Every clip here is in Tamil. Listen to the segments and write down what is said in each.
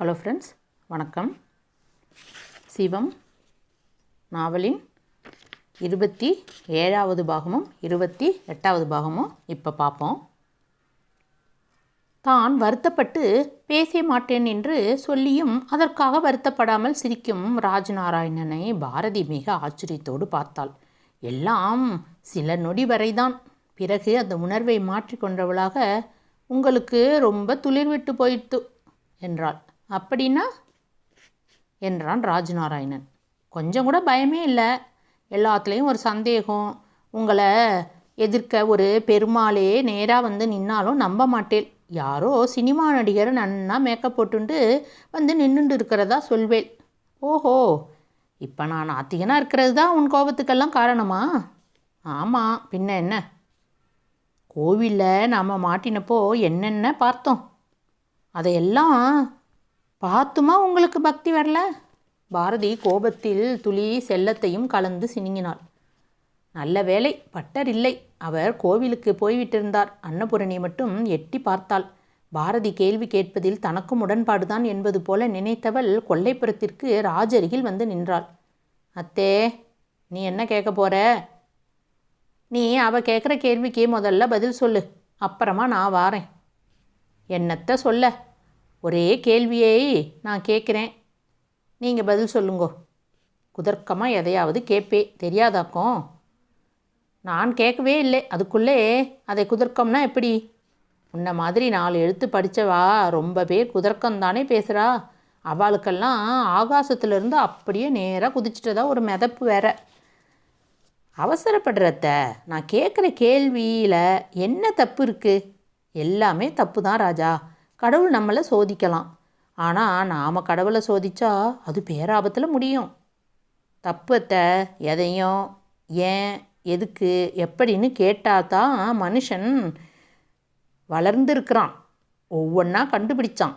ஹலோ ஃப்ரெண்ட்ஸ் வணக்கம். சிவம் நாவலின் இருபத்தி ஏழாவது பாகமும் இருபத்தி எட்டாவது பாகமும் இப்போ பார்ப்போம் தான் வருத்தப்பட்டு பேச மாட்டேன் என்று சொல்லியும் அதற்காக வருத்தப்படாமல் சிரிக்கும் ராஜநாராயணனை பாரதி மிக ஆச்சரியத்தோடு பார்த்தாள். எல்லாம் சில நொடி வரைதான். பிறகு அந்த உணர்வை மாற்றிக்கொண்டவளாக உங்களுக்கு ரொம்ப துளிர் விட்டு போயிட்டு என்றாள். அப்படின்னா என்றான் ராஜ்நாராயணன். கொஞ்சம் கூட பயமே இல்லை. எல்லாத்துலேயும் ஒரு சந்தேகம். உங்களை எதிர்க்க ஒரு பெருமாளே நேராக வந்து நின்னாலும் நம்ப மாட்டேன். யாரோ சினிமா நடிகர் நன்னா மேக்கப் போட்டுண்டு வந்து நின்றுண்டு இருக்கிறதா சொல்வேன். ஓஹோ இப்போ நான் நாத்திகனாக இருக்கிறது தான் உன் கோபத்துக்கெல்லாம் காரணமா? ஆமாம் பின்ன என்ன? கோவிலில் நாம் மாட்டினப்போ என்னென்ன பார்த்தோம்? அதையெல்லாம் பார்த்துமா உங்களுக்கு பக்தி வரல? பாரதி கோபத்தில் துளி செல்லத்தையும் கலந்து சினிங்கினாள். நல்ல வேலை பட்டர் இல்லை. அவர் கோவிலுக்கு போய்விட்டிருந்தார். அன்னபூரணி மட்டும் எட்டி பார்த்தாள். பாரதி கேள்வி கேட்பதில் தனக்கும் உடன்பாடுதான் என்பது போல நினைத்தவள் கொல்லைப்புறத்திற்கு ராஜருகில் வந்து நின்றாள். அத்தே நீ என்ன கேட்க போற? நீ அவ கேட்குற கேள்விக்கு முதல்ல பதில் சொல்லு. அப்புறமா நான் வாரேன். என்னத்த சொல்ல? ஒரே கேள்வியை நான் கேட்குறேன். நீங்கள் பதில் சொல்லுங்கோ. குதர்க்கமாக எதையாவது கேட்பே. தெரியாதாக்கும் நான் கேட்கவே இல்லை. அதுக்குள்ளே அதை குதர்க்கம்னா எப்படி? உன்ன மாதிரி நாலு எழுத்து படித்தவா ரொம்ப பேர் குதர்க்கம் தானே பேசுகிறா அவளுக்கெல்லாம் ஆகாசத்துலேருந்து அப்படியே நேராக குதிச்சிட்டதா ஒரு மிதப்பு வேற. அவசரப்படுறத நான் கேட்குற கேள்வியில் என்ன தப்பு இருக்குது எல்லாமே தப்பு தான் ராஜா. கடவுள் நம்மளை சோதிக்கலாம். ஆனால் நாம் கடவுளை சோதிச்சா அது பேராபத்தில் முடியும். தப்பத்தை எதையும் ஏன் எதுக்கு எப்படின்னு கேட்டால் தான் மனுஷன் வளர்ந்துருக்கிறான். ஒவ்வொன்றா கண்டுபிடிச்சான்.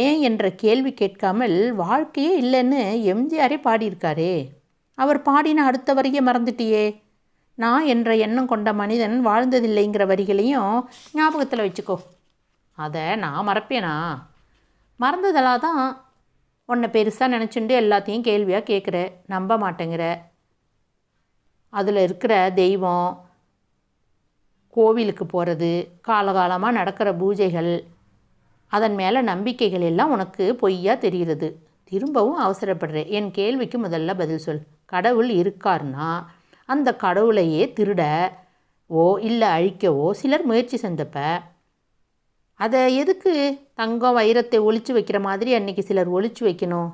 ஏன் என்ற கேள்வி கேட்காமல் வாழ்க்கையே இல்லைன்னு எம்ஜிஆரே பாடியிருக்காரே. அவர் பாடின அடுத்த வரியை மறந்துட்டியே. நான் என்ற எண்ணம் கொண்ட மனிதன் வாழ்ந்ததில்லைங்கிற வரிகளையும் ஞாபகத்தில் வச்சுக்கோ. அதை நான் மறப்பேனா? மறந்ததெல்லாம் தான் உன்னை பெருசாக நினச்சிண்டு எல்லாத்தையும் கேள்வியாக கேட்குற நம்ப மாட்டேங்கிற. அதில் இருக்கிற தெய்வம் கோவிலுக்கு போகிறது காலகாலமாக நடக்கிற பூஜைகள் அதன் மேலே நம்பிக்கைகள் எல்லாம் உனக்கு பொய்யா தெரிகிறது. திரும்பவும் அவசரப்படுறேன் என் கேள்விக்கு முதல்ல பதில் சொல். கடவுள் இருக்கார்னா அந்த கடவுளையே திருட ஓ இல்லை அழிக்கவோ சிலர் முயற்சி செஞ்சப்ப அதை எதுக்கு தங்கம் வைரத்தை ஒழிச்சு வைக்கிற மாதிரி அன்னைக்கு சிலர் ஒழிச்சு வைக்கணும்?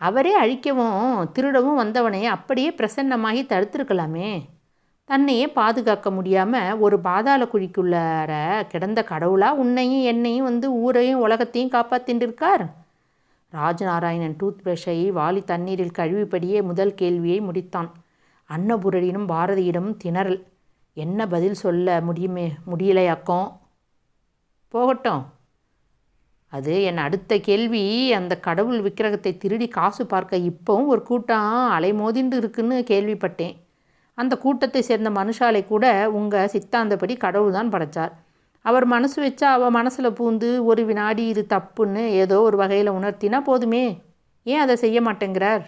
அவரே அழிக்கவும் திருடவும் வந்தவனை அப்படியே பிரசன்னமாகி தடுத்திருக்கலாமே. தன்னையே பாதுகாக்க முடியாமல் ஒரு பாதாள குழிக்குள்ளார கிடந்த கடவுளா உன்னையும் என்னையும் வந்து ஊரையும் உலகத்தையும் காப்பாத்தின்னு இருக்கார் ராஜநாராயணன் டூத் பிரஷை வாலி தண்ணீரில் கழுவிப்படியே முதல் கேள்வியை முடித்தான். அன்னபுரடினும் பாரதியிடம் திணறல். என்ன பதில் சொல்ல முடியுமே முடியலையாக்கம்? போகட்டும். அது என் அடுத்த கேள்வி. அந்த கடவுள் விக்கிரகத்தை திருடி காசு பார்க்க இப்போவும் ஒரு கூட்டம் அலைமோதிண்டு இருக்குன்னு கேள்விப்பட்டேன். அந்த கூட்டத்தை சேர்ந்த மனுஷாலை கூட உங்கள் சித்தாந்தப்படி கடவுள் தான் படைச்சார். அவர் மனசு வச்சா அவள் மனசில் பூந்து ஒரு வினாடி இது தப்புன்னு ஏதோ ஒரு வகையில் உணர்த்தினா போதுமே. ஏன் அதை செய்ய மாட்டேங்கிறார்?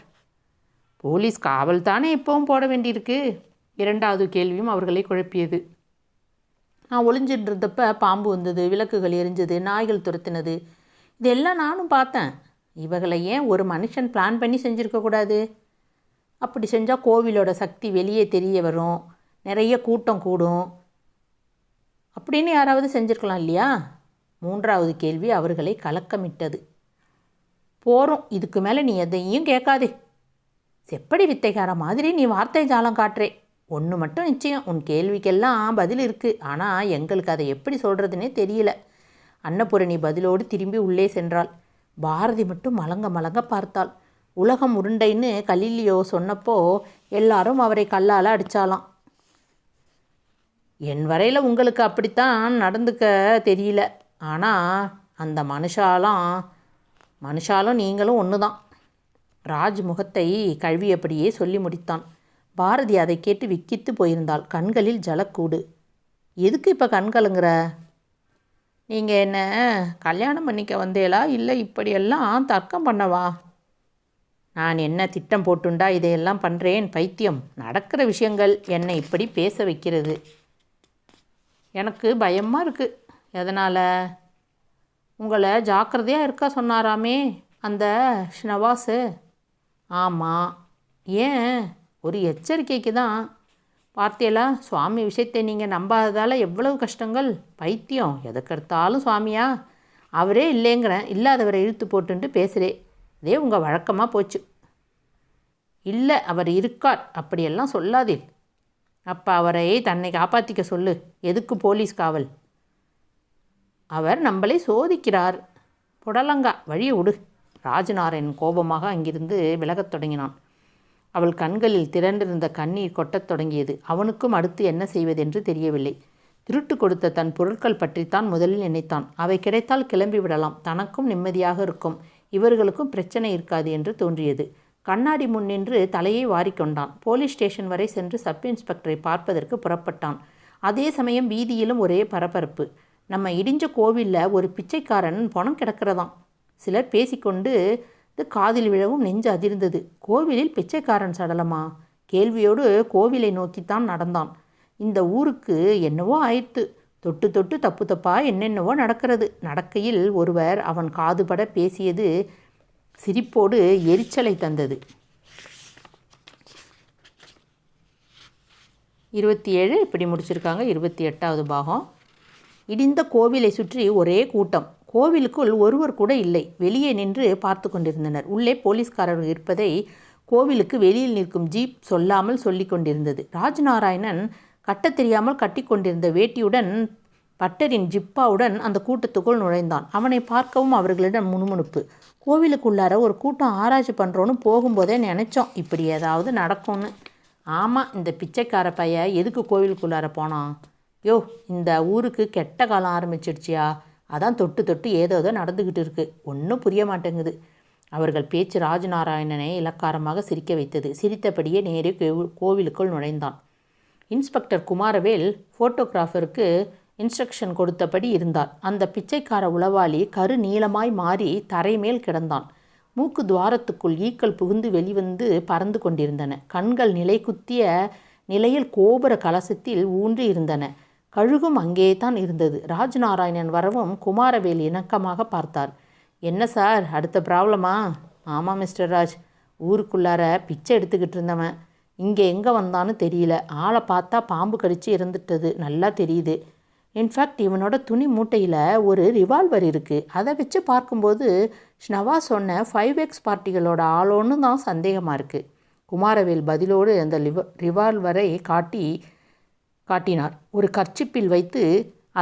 போலீஸ் காவல் தானே இப்போவும் போட வேண்டியிருக்கு. இரண்டாவது கேள்வியும் அவர்களை குழப்பியது. நான் ஒளிஞ்சிட்டு இருந்தப்ப பாம்பு வந்தது விளக்குகள் எரிஞ்சது நாய்கள் துரத்தினது. இதெல்லாம் நானும் பார்த்தேன். இவகளை ஏன் ஒரு மனுஷன் பிளான் பண்ணி செஞ்சுருக்கக்கூடாது அப்படி செஞ்சால் கோவிலோட சக்தி வெளியே தெரிய வரும். நிறைய கூட்டம் கூடும். அப்படின்னு யாராவது செஞ்சுருக்கலாம் இல்லையா? மூன்றாவது கேள்வி அவர்களை கலக்கமிட்டது. போகிறோம் இதுக்கு மேலே நீ எதையும் கேட்காதே. செப்படி வித்தைக்கார மாதிரி நீ வார்த்தை ஜாலம் காட்டுறே. ஒன்று மட்டும் நிச்சயம். உன் கேள்விக்கெல்லாம் பதில் இருக்குது ஆனால் எங்களுக்கு அதை எப்படி சொல்கிறதுனே தெரியல. அன்னபூரணி பதிலோடு திரும்பி உள்ளே சென்றாள். பாரதி மட்டும் மலங்க மலங்க பார்த்தாள். உலகம் உருண்டைன்னு கலிலியோ சொன்னப்போ எல்லாரும் அவரை கல்லால் அடித்தாலாம் என் வரையில் உங்களுக்கு அப்படித்தான் நடந்துக்க தெரியல. ஆனால் அந்த மனுஷாலாம் மனுஷாலும் நீங்களும் ஒன்று தான் ராஜ் முகத்தை கழுவியபடியே சொல்லி முடித்தான். பாரதி அதை கேட்டு விக்கித்து போயிருந்தாள். கண்களில் ஜலக்கூடு. எதுக்கு இப்போ கண்கலங்குற நீங்கள் என்ன கல்யாணம் பண்ணிக்க வந்தேளா? இல்லை இப்படியெல்லாம் தர்க்கம் பண்ணவா? நான் என்ன திட்டம் போட்டுண்டா? இதையெல்லாம் பண்ணுறேன் பைத்தியம். நடக்கிற விஷயங்கள் என்னை இப்படி பேச வைக்கிறது. எனக்கு பயமாக இருக்குது எதனால்? உங்களை ஜாக்கிரதையாக இருக்க சொன்னாராமே அந்த ஷ்னவாஸு ஆமாம் ஏன்? ஒரு எச்சரிக்கைக்கு தான். பார்த்தீங்களா சுவாமி விஷயத்தை நீங்கள் நம்பாததால் எவ்வளவு கஷ்டங்கள்? பைத்தியம். எதுக்கெடுத்தாலும் சுவாமியா? அவரே இல்லைங்கிறேன். இல்லாதவரை இழுத்து போட்டுன்ட்டு பேசுகிறே இதே உங்கள் வழக்கமாக போச்சு. இல்லை அவர் இருக்கார். அப்படியெல்லாம் சொல்லாதீர். அப்போ அவரை தன்னை காப்பாற்றிக்க சொல்லு. எதுக்கு போலீஸ் காவல்? அவர் நம்மளை சோதிக்கிறார். புடலங்கா வழியை விடு. ராஜநாராயண் கோபமாக அங்கிருந்து விலகத் தொடங்கினான். அவள் கண்களில் திரண்டிருந்த கண்ணீர் கொட்டத் தொடங்கியது. அவனுக்கும் அடுத்து என்ன செய்வதென்று தெரியவில்லை. திருட்டு கொடுத்த தன் பொருட்கள் பற்றித்தான் முதலில் நினைத்தான். அவை கிடைத்தால் கிளம்பி விடலாம். தனக்கும் நிம்மதியாக இருக்கும். இவர்களுக்கும் பிரச்சனை இருக்காது என்று தோன்றியது. கண்ணாடி முன் நின்று தலையை வாரிக்கொண்டான் போலீஸ் ஸ்டேஷன் வரை சென்று சப் இன்ஸ்பெக்டரை பார்ப்பதற்கு புறப்பட்டான். அதே சமயம் வீதியிலும் ஒரே பரபரப்பு. நம்ம இடிஞ்ச கோவிலில் ஒரு பிச்சைக்காரன் பணம் கிடக்கிறதாம். சிலர் பேசிக்கொண்டு இது காதில் விழவும் நெஞ்சு அதிர்ந்தது. கோவிலில் பிச்சைக்காரன் சடலமா? கேள்வியோடு கோவிலை நோக்கித்தான் நடந்தான். இந்த ஊருக்கு என்னவோ ஆயிற்று. தொட்டு தொட்டு தப்பு தப்பா என்னென்னவோ நடக்கிறது. நடக்கையில் ஒருவர் அவன் காதுபட பேசியது சிரிப்போடு எரிச்சலை தந்தது. இருபத்தி ஏழு இப்படி முடிச்சிருக்காங்க. இருபத்தி எட்டாவது பாகம். இடிந்த கோவிலை சுற்றி ஒரே கூட்டம். கோவிலுக்குள் ஒருவர் கூட இல்லை. வெளியே நின்று பார்த்து கொண்டிருந்தனர். உள்ளே போலீஸ்காரர்கள் இருப்பதை கோவிலுக்கு வெளியில் நிற்கும் ஜீப் சொல்லாமல் சொல்லி கொண்டிருந்தது. ராஜ்நாராயணன் கட்டத் தெரியாமல் கட்டி கொண்டிருந்த வேட்டியுடன் பட்டரின் ஜிப்பாவுடன் அந்த கூட்டத்துக்குள் நுழைந்தான். அவனை பார்க்கவும் அவர்களிடம் முணுமுணுப்பு. கோவிலுக்குள்ளார ஒரு கூட்டம் ஆராய்ச்சி பண்ணுறோன்னு போகும்போதே நினச்சோம். இப்படி ஏதாவது நடக்கும்னு. ஆமாம் இந்த பிச்சைக்கார பைய எதுக்கு கோவிலுக்குள்ளார போனான்? யோ இந்த ஊருக்கு கெட்ட காலம் ஆரம்பிச்சிடுச்சியா? அதான் தொட்டு தொட்டு ஏதோ ஏதோ நடந்துக்கிட்டு இருக்கு. ஒன்றும் புரிய மாட்டேங்குது. அவர்கள் பேச்சு ராஜநாராயணனை இலக்காரமாக சிரிக்க வைத்தது. சிரித்தபடியே நேரே கோவிலுக்குள் நுழைந்தான். இன்ஸ்பெக்டர் குமாரவேல் ஃபோட்டோகிராஃபருக்கு இன்ஸ்ட்ரக்ஷன் கொடுத்தபடி இருந்தார். அந்த பிச்சைக்கார உளவாளி கரு நீளமாய் மாறி தரைமேல் கிடந்தான். மூக்கு துவாரத்துக்குள் ஈக்கள் புகுந்து வெளிவந்து பறந்து கொண்டிருந்தன. கண்கள் நிலைக்குத்திய நிலையில் கோபுர கலசத்தில் ஊன்றி இருந்தன கழுகும் அங்கே தான் இருந்தது. ராஜ்நாராயணன் வரவும் குமாரவேல் இணக்கமாக பார்த்தார். என்ன சார் அடுத்த ப்ராப்ளமா? ஆமாம் மிஸ்டர் ராஜ். ஊருக்குள்ளார பிச்சை எடுத்துக்கிட்டு இருந்தவன். இங்கே எங்கே வந்தான்னு தெரியல. ஆளை பார்த்தா பாம்பு கடிச்சு இறந்துட்டது. நல்லா தெரியுது. இன்ஃபேக்ட் இவனோட துணி மூட்டையில் ஒரு ரிவால்வர் இருக்குது அதை வச்சு பார்க்கும்போது ஷ்னவா சொன்ன ஃபைவ் எக்ஸ் பார்ட்டிகளோட ஆளோன்னு தான் சந்தேகமாக இருக்குது குமாரவேல் பதிலோடு அந்த லிவ ரிவால்வரை காட்டி காட்டினார். ஒரு கர்ச்சிப்பில் வைத்து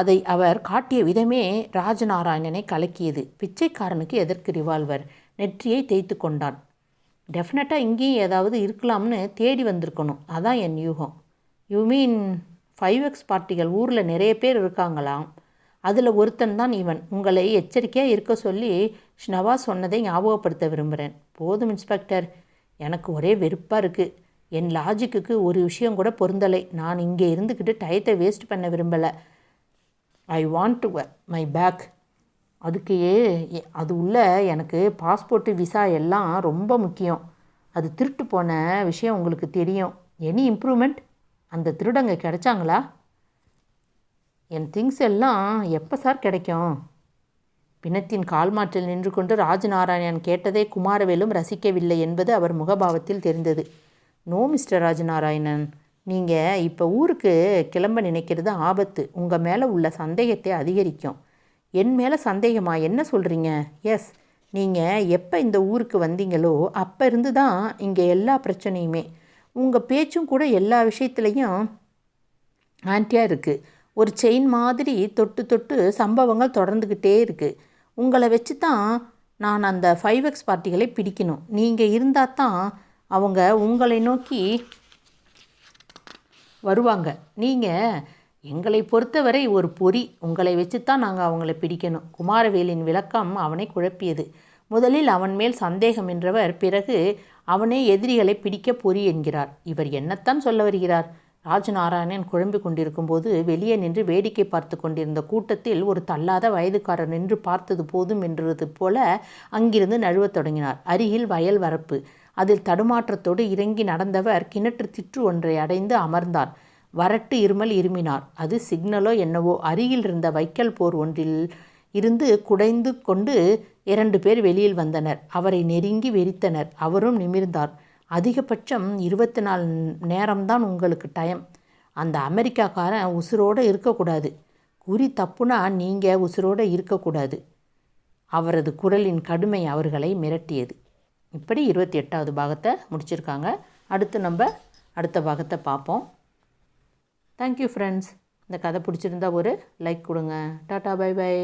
அதை அவர் காட்டிய விதமே ராஜநாராயணனை கலக்கியது. பிச்சைக்காரனுக்கு எதற்கு ரிவால்வர்? நெற்றியை தேய்த்து கொண்டான். டெஃபினட்டாக இங்கேயும் ஏதாவது இருக்கலாம்னு தேடி வந்திருக்கணும். அதான் என் யூகம். யூ மீன் ஃபைவ் எக்ஸ் பார்ட்டிகள் ஊரில் நிறைய பேர் இருக்காங்களாம். அதில் ஒருத்தன் தான் இவன். உங்களை எச்சரிக்கையாக இருக்க சொல்லி ஷ்னவா சொன்னதை ஞாபகப்படுத்த விரும்புகிறேன் போதும் இன்ஸ்பெக்டர். எனக்கு ஒரே வெறுப்பாக இருக்குது என் லாஜிக்குக்கு ஒரு விஷயம் கூட பொருந்தலை. நான் இங்கே இருந்துக்கிட்டு டயத்தை வேஸ்ட் பண்ண விரும்பலை. I want to my bag அதுக்கு ஏ- அது உள்ள எனக்கு பாஸ்போர்ட்டு விசா எல்லாம் ரொம்ப முக்கியம். அது திருட்டு போன விஷயம் உங்களுக்கு தெரியும். எனி இம்ப்ரூவ்மெண்ட் அந்த திருடங்க கிடைச்சாங்களா? என் திங்ஸ் எல்லாம் எப்போ சார் கிடைக்கும்? பிணத்தின் கால் மாற்றில் நின்று கொண்டு ராஜநாராயணன் கேட்டதை குமாரவேலும் ரசிக்கவில்லை என்பது அவர் முகபாவத்தில் தெரிந்தது. No mister Rajanarayanan. நீங்கள் இப்போ ஊருக்கு கிளம்ப நினைக்கிறது ஆபத்து. உங்கள் மேலே உள்ள சந்தேகத்தை அதிகரிக்கும். என் மேலே சந்தேகமா? என்ன சொல்கிறீங்க எஸ் நீங்கள் எப்போ இந்த ஊருக்கு வந்தீங்களோ அப்போ இருந்து தான் இங்கே எல்லா பிரச்சனையுமே. உங்கள் பேச்சும் கூட எல்லா விஷயத்துலையும் ஆன்ட்டியாக இருக்குது ஒரு செயின் மாதிரி தொட்டு தொட்டு சம்பவங்கள் தொடர்ந்துக்கிட்டே இருக்குது உங்களை வச்சு தான் நான் அந்த ஃபைவ் எக்ஸ் பார்ட்டிகளை பிடிக்கணும். நீங்கள் இருந்தால் தான் அவங்க உங்களை நோக்கி வருவாங்க. நீங்கள் எங்களை பொறுத்தவரை ஒரு பொறி. உங்களை வச்சுத்தான் நாங்கள் அவங்கள பிடிக்கணும். குமாரவேலின் விளக்கம் அவனை குழப்பியது. முதலில் அவன் மேல் சந்தேகம் என்றவர் பிறகு அவனே எதிரிகளை பிடிக்க பொறி என்கிறார். இவர் என்னத்தான் சொல்ல வருகிறார்? ராஜநாராயணன் குழம்பிக் கொண்டிருக்கும்போது வெளியே நின்று வேடிக்கை பார்த்து கொண்டிருந்த கூட்டத்தில் ஒரு தள்ளாத வயதுக்காரர் நின்று பார்த்தது போதும் என்றது போல அங்கிருந்து நழுவத் தொடங்கினார். அருகில் வயல் வரப்பு. அதில் தடுமாற்றத்தோடு இறங்கி நடந்தவர் கிணற்று திற்று ஒன்றை அடைந்து அமர்ந்தார் வரட்டு இருமல் இருமினார். அது சிக்னலோ என்னவோ அருகில் இருந்த வைக்கல் போர் ஒன்றில் இருந்து குடைந்து கொண்டு இரண்டு பேர் வெளியில் வந்தனர். அவரை நெருங்கி வெறித்தனர். அவரும் நிமிர்ந்தார். அதிகபட்சம் இருபத்தி நாலு நேரம்தான் உங்களுக்கு டைம் அந்த அமெரிக்காக்காரன் உசுரோடு இருக்கக்கூடாது. குறி தப்புனா நீங்கள் உசுரோடு இருக்கக்கூடாது. அவரது குரலின் கடுமை அவர்களை மிரட்டியது. இப்படி இருபத்தி எட்டாவது பாகத்தை முடிச்சிருக்காங்க. அடுத்து நம்ம அடுத்த பாகத்தை பார்ப்போம். தேங்க்யூ ஃப்ரெண்ட்ஸ் இந்த கதை பிடிச்சிருந்தா ஒரு லைக் கொடுங்க. Tata bye by